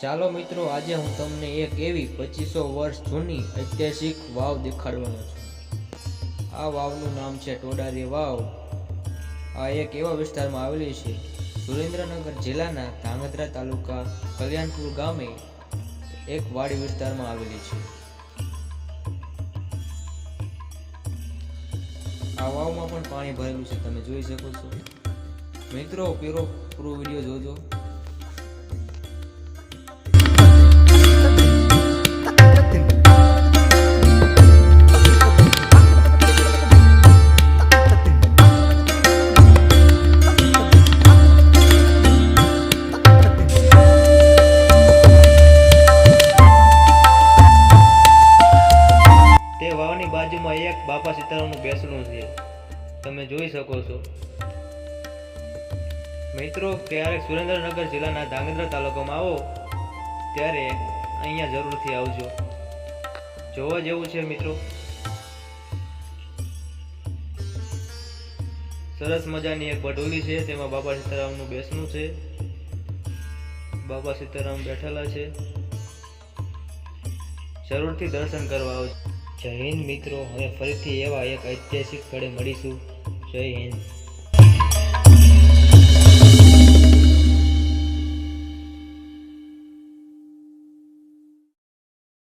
ચાલો મિત્રો, આજે હું તમને એક એવી પચીસો વર્ષ જૂની ઐતિહાસિક વાવ દેખાડવાનો છું. આ વાવનું નામ છે ટોડારી વાવ. આ એક એવા વિસ્તારમાં આવેલી છે. સુરેન્દ્રનગર જિલ્લાના ધાંગધ્રા તાલુકા કલ્યાણપુર ગામે એક વાડી વિસ્તારમાં આવેલી છે. આ વાવમાં પણ પાણી ભરેલું છે, તમે જોઈ શકો છો. મિત્રો પૂરો પૂરો વીડિયો જોજો. તે વાવની બાજુમાં એક બાપા સીતારામનું બેસણું છે. તમે જોઈ શકો છો. મિત્રો, ક્યારેક સુરેન્દ્રનગર જિલ્લાના ધાંગધ્રા તાલુકામાં આવો, ત્યારે અહીંયા જરૂરથી આવજો. જોવા જેવું છે મિત્રો. સરસ મજાની એક બડોલી છે, તેમાં બાપા સીતારામનું બેસણું છે. બાપા સીતારામ બેઠેલા છે. જરૂરથી દર્શન કરવા આવજો. જય હિન્દ મિત્રો હવે ફરીથી એવા એક ઐતિહાસિક સ્થળે મળીશું. જય હિન્દ.